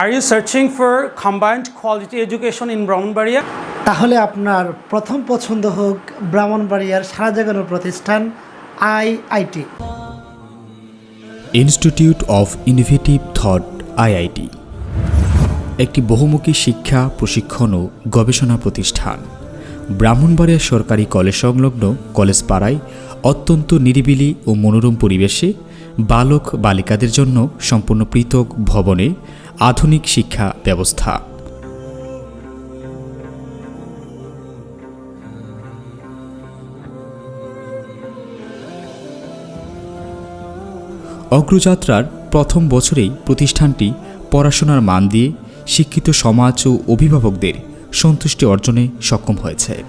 Are you searching for combined quality education in Brahmanbaria? তাহলে আপনার প্রথম পছন্দ হোক ব্রাহ্মণবাড়িয়ার সারা জাগানোর প্রতিষ্ঠান IIT institute of innovative thought IIT একটি বহুমুখী শিক্ষা প্রশিক্ষণ ও গবেষণা প্রতিষ্ঠান। ব্রাহ্মণবাড়িয়া সরকারি কলেজ সংলগ্ন কলেজ পাড়ায় অত্যন্ত নিরিবিলি ও মনোরম পরিবেশে বালক বালিকাদের জন্য সম্পূর্ণ পৃথক ভবনে আধুনিক শিক্ষা ব্যবস্থা। অগ্রযাত্রার প্রথম বছরেই প্রতিষ্ঠানটি পড়াশোনার মান দিয়ে শিক্ষিত সমাজ ও অভিভাবকদের সন্তুষ্টি অর্জনে সক্ষম হয়েছে।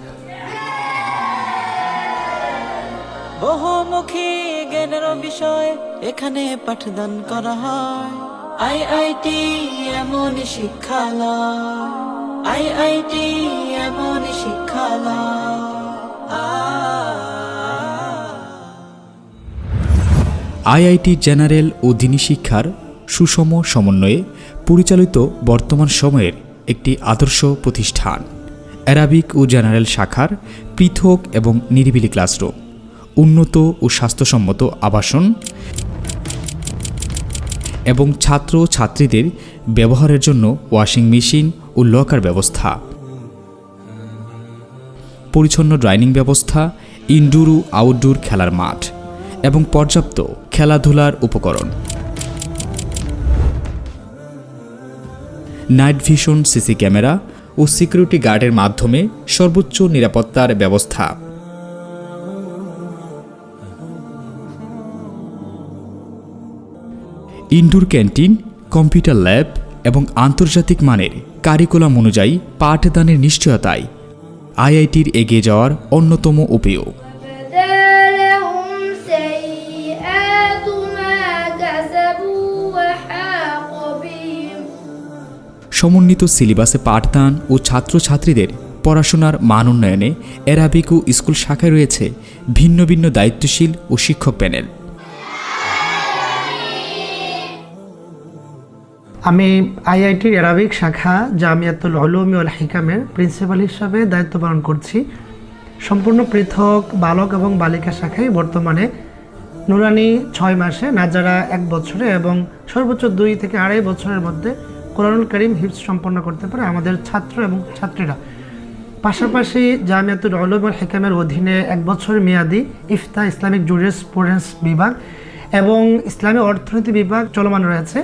বহুমুখী জ্ঞানের বিষয় এখানে পাঠদান করা হয়। আইআইটি এমন শিক্ষালয়। আইআইটি এমন শিক্ষালয়। আইআইটি জেনারেল ও দিনী শিক্ষার সুষম সমন্বয়ে পরিচালিত বর্তমান সময়ের একটি আদর্শ প্রতিষ্ঠান, অ্যারাবিক ও জেনারেল শাখার পৃথক এবং নিরিবিলি ক্লাসরুম, উন্নত ও স্বাস্থ্যসম্মত আবাসন এবং ছাত্র ছাত্রীদের ব্যবহারের জন্য ওয়াশিং মেশিন ও লকার ব্যবস্থা। পরিচ্ছন্ন ড্রাইনিং ব্যবস্থা, ইনডোর ও আউটডোর খেলার মাঠ এবং পর্যাপ্ত খেলাধুলার উপকরণ। নাইট ভিশন, সিসি ক্যামেরা ও সিকিউরিটি গার্ডের মাধ্যমে সর্বোচ্চ নিরাপত্তার ব্যবস্থা। ইনডোর ক্যান্টিন, কম্পিউটার ল্যাব এবং আন্তর্জাতিক মানের কারিকুলাম অনুযায়ী পাঠদানের নিশ্চয়তায় আইআইটির এগিয়ে যাওয়ার অন্যতম উপায় সমন্বিত সিলেবাসে পাঠদান ও ছাত্রছাত্রীদের পড়াশোনার মান উন্নয়নে অ্যারাবিক ও স্কুল শাখায় রয়েছে ভিন্ন ভিন্ন দায়িত্বশীল ও শিক্ষক প্যানেল। আমি আইআইটির অ্যারাবিক শাখা জামিয়াতুল উলুমি ওয়াল হিকামের প্রিন্সিপাল হিসাবে দায়িত্ব পালন করছি। সম্পূর্ণ পৃথক বালক এবং বালিকা শাখায় বর্তমানে নুরানি ছয় মাসে, নাজারা এক বছরে এবং সর্বোচ্চ দুই থেকে আড়াই বছরের মধ্যে কোরআনুল করিম হিফজ সম্পন্ন করতে পারে আমাদের ছাত্র এবং ছাত্রীরা। পাশাপাশি জামিয়াতুল উলুম ওয়াল হিকামের অধীনে এক বছর মেয়াদি ইফতা ইসলামিক জুরিসপ্রুডেন্স বিভাগ এবং ইসলামী অর্থনীতি বিভাগ চলমান রয়েছে।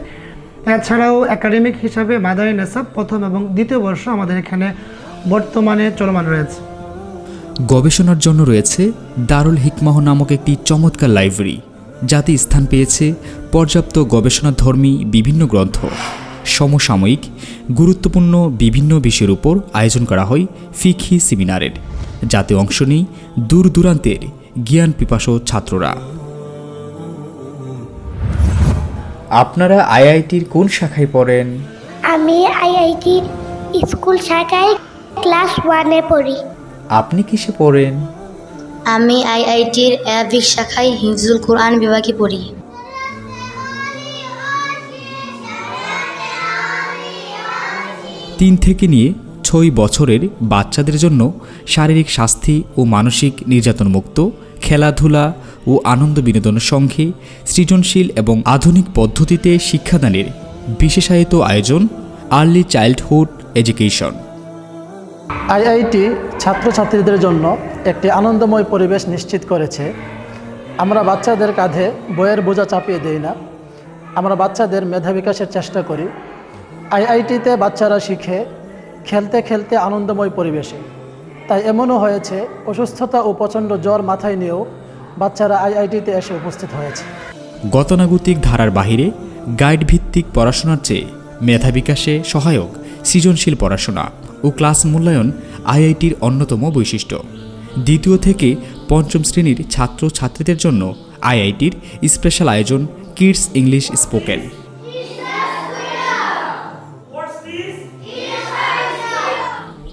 এছাড়াও একাডেমিক হিসাবে মাদারি নেসাব প্রথম এবং দ্বিতীয় বর্ষ আমাদের এখানে বর্তমানে চলমান রয়েছে। গবেষণার জন্য রয়েছে দারুল হিকমাহ নামক একটি চমৎকার লাইব্রেরি, যাতে স্থান পেয়েছে পর্যাপ্ত গবেষণাধর্মী বিভিন্ন গ্রন্থ। সমসাময়িক, গুরুত্বপূর্ণ বিভিন্ন বিষয়ের উপর আয়োজন করা হয় ফিখি সেমিনারের, যাতে অংশ নেই দূর দূরান্তের জ্ঞান পিপাসু ছাত্ররা। আপনারা আইআইটির কোন শাখায় পড়েন? আমি আইআইটি স্কুল শাখায় ক্লাস ওয়ানে পড়ি। আপনি কিসে পড়েন? আমি আইআইটির অ্যাবিক শাখায় হিজুল কোরআন বিভাগে পড়ি। তিন থেকে নিয়ে ছয় বছরের বাচ্চাদের জন্য শারীরিক শাস্তি ও মানসিক নির্যাতন মুক্ত খেলাধুলা ও আনন্দ বিনোদনের সঙ্গে সৃজনশীল এবং আধুনিক পদ্ধতিতে শিক্ষাদানের বিশেষায়িত আয়োজন আর্লি চাইল্ডহুড এডুকেশন আইআইটি ছাত্রছাত্রীদের জন্য একটি আনন্দময় পরিবেশ নিশ্চিত করেছে। আমরা বাচ্চাদের কাঁধে বইয়ের বোঝা চাপিয়ে দেই না। আমরা বাচ্চাদের মেধা বিকাশের চেষ্টা করি। আইআইটিতে বাচ্চারা শিখে খেলতে খেলতে আনন্দময় পরিবেশে। তাই এমনও হয়েছে, অসুস্থতা ও প্রচণ্ড জ্বর মাথায় নিয়েও বাচ্চারা আইআইটিতে এসে উপস্থিত হয়েছে। গতানুগতিক ধারার বাহিরে গাইড ভিত্তিক পড়াশোনার চেয়ে মেধা বিকাশে সহায়ক সৃজনশীল পড়াশোনা ও ক্লাস মূল্যায়ন আইআইটির অন্যতম বৈশিষ্ট্য। দ্বিতীয় থেকে পঞ্চম শ্রেণির ছাত্র ছাত্রীদের জন্য আইআইটির স্পেশাল আয়োজন কিডস ইংলিশ স্পোকেন।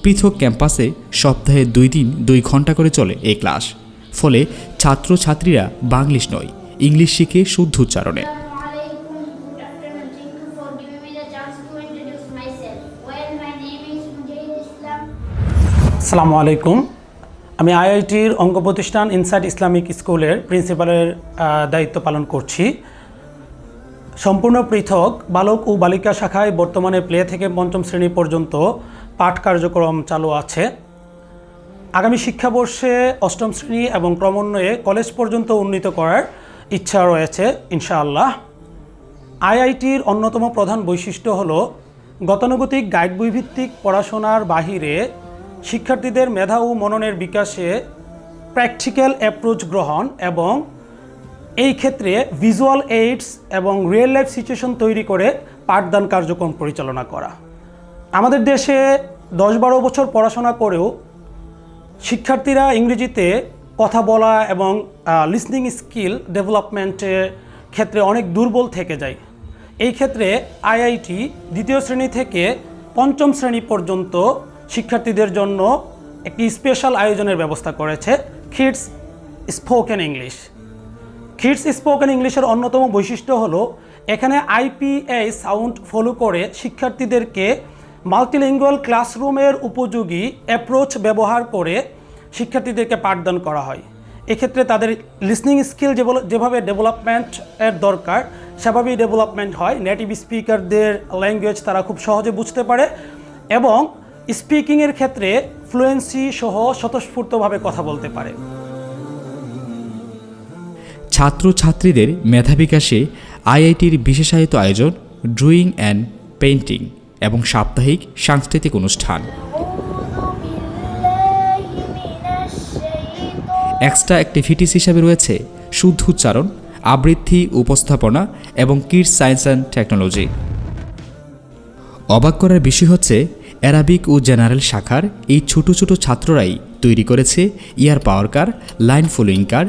পৃথক ক্যাম্পাসে সপ্তাহে দুই দিন দুই ঘণ্টা করে চলে এই ক্লাস। ফলে ছাত্রছাত্রীরা বাংলিশ নয়, ইংলিশ শিখে শুদ্ধ উচ্চারণে। আসসালামু আলাইকুম। আমি আইআইটির অঙ্গ প্রতিষ্ঠান ইনসাইট ইসলামিক স্কুলের প্রিন্সিপালের দায়িত্ব পালন করছি। সম্পূর্ণ পৃথক বালক ও বালিকা শাখায় বর্তমানে প্লে থেকে পঞ্চম শ্রেণি পর্যন্ত পাঠ কার্যক্রম চালু আছে। আগামী শিক্ষাবর্ষে অষ্টম শ্রেণি এবং ক্রমান্বয়ে কলেজ পর্যন্ত উন্নীত করার ইচ্ছা রয়েছে, ইনশাআল্লাহ। আইআইটির অন্যতম প্রধান বৈশিষ্ট্য হল গতানুগতিক গাইড বই ভিত্তিক পড়াশোনার বাহিরে শিক্ষার্থীদের মেধা ও মননের বিকাশে প্র্যাকটিক্যাল অ্যাপ্রোচ গ্রহণ এবং এই ক্ষেত্রে ভিজুয়াল এইডস এবং রিয়েল লাইফ সিচুয়েশন তৈরি করে পাঠদান কার্যক্রম পরিচালনা করা। আমাদের দেশে দশ বারো বছর পড়াশোনা করেও শিক্ষার্থীরা ইংরেজিতে কথা বলা এবং লিসনিং স্কিল ডেভেলপমেন্টের ক্ষেত্রে অনেক দুর্বল থেকে যায়। এই ক্ষেত্রে আইআইটি দ্বিতীয় শ্রেণি থেকে পঞ্চম শ্রেণি পর্যন্ত শিক্ষার্থীদের জন্য একটি স্পেশাল আয়োজনের ব্যবস্থা করেছে kids spoken English kids spoken ইংলিশের অন্যতম বৈশিষ্ট্য হলো, এখানে আইপিএ সাউন্ড ফলো করে শিক্ষার্থীদেরকে মাল্টিলিঙ্গুয়াল ক্লাসরুমের উপযোগী অ্যাপ্রোচ ব্যবহার করে শিক্ষার্থীদেরকে পাঠদান করা হয়। এক্ষেত্রে তাদের লিসনিং স্কিল যেভাবে ডেভেলপমেন্ট এর দরকার, সেভাবেই ডেভেলপমেন্ট হয়। নেটিভ স্পিকারদের ল্যাঙ্গুয়েজ তারা খুব সহজে বুঝতে পারে এবং স্পিকিংয়ের ক্ষেত্রে ফ্লুয়েন্সি সহ স্বতঃস্ফূর্তভাবে কথা বলতে পারে। ছাত্রছাত্রীদের মেধা বিকাশে আইআইটির বিশেষায়িত আয়োজন, ড্রয়িং অ্যান্ড পেইন্টিং এবং সাপ্তাহিক সাংস্কৃতিক অনুষ্ঠান। এক্সট্রা অ্যাক্টিভিটিস হিসাবে রয়েছে শুদ্ধ উচ্চারণ আবৃত্তি, উপস্থাপনা এবং কিডস সায়েন্স অ্যান্ড টেকনোলজি। অবাক করার বিষয় হচ্ছে, অ্যারাবিক ও জেনারেল শাখার এই ছোট ছোট ছাত্ররাই তৈরি করেছে air power car, line following car.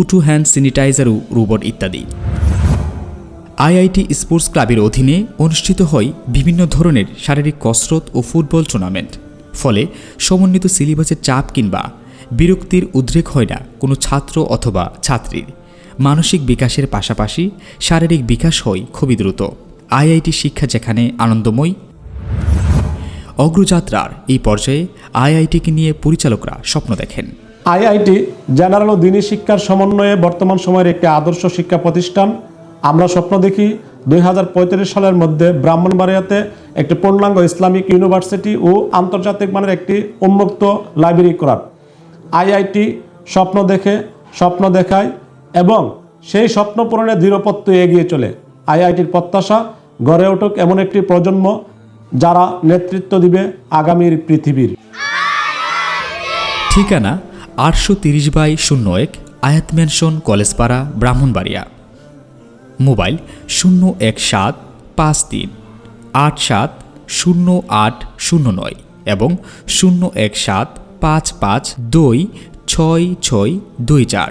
উটু hand sanitiser ও রোবট ইত্যাদি। আইআইটি স্পোর্টস ক্লাবের অধীনে অনুষ্ঠিত হয় বিভিন্ন ধরনের শারীরিক কসরত ও ফুটবল টুর্নামেন্ট। ফলে সমন্বিত সিলেবাসের চাপ কিংবা বিরক্তির উদ্রেক হয় না কোনো ছাত্র অথবা ছাত্রীর। মানসিক বিকাশের পাশাপাশি শারীরিক বিকাশ হয় খুবই দ্রুত। আইআইটি শিক্ষা যেখানে আনন্দময়। অগ্রযাত্রার এই পর্যায়ে আইআইটিকে নিয়ে পরিচালকরা স্বপ্ন দেখেন। আইআইটি জেনারেল ও দিনী শিক্ষার সমন্বয়ে বর্তমান সময়ের একটি আদর্শ শিক্ষা প্রতিষ্ঠান আমরা স্বপ্ন দেখি দুই হাজার পঁয়ত্রিশ সালের মধ্যে ব্রাহ্মণবাড়িয়াতে একটি পূর্ণাঙ্গ ইসলামিক ইউনিভার্সিটি ও আন্তর্জাতিক মানের একটি উন্মুক্ত লাইব্রেরি করার। আইআইটি স্বপ্ন দেখে, স্বপ্ন দেখায় এবং সেই স্বপ্ন পূরণে দৃঢ়পত্য এগিয়ে চলে। আইআইটির প্রত্যাশা গড়ে উঠুক এমন একটি প্রজন্ম যারা নেতৃত্ব দিবে আগামীর পৃথিবীর। ঠিকানা আটশো তিরিশ বাই শূন্য এক আয়াত ম্যানশন কলেজপাড়া, ব্রাহ্মণবাড়িয়া। মোবাইল শূন্য এক সাত পাঁচ তিন, আট সাত শূন্য আট শূন্য নয় এবং শূন্য এক সাত পাঁচ পাঁচ দুই ছয় ছয় দুই চার।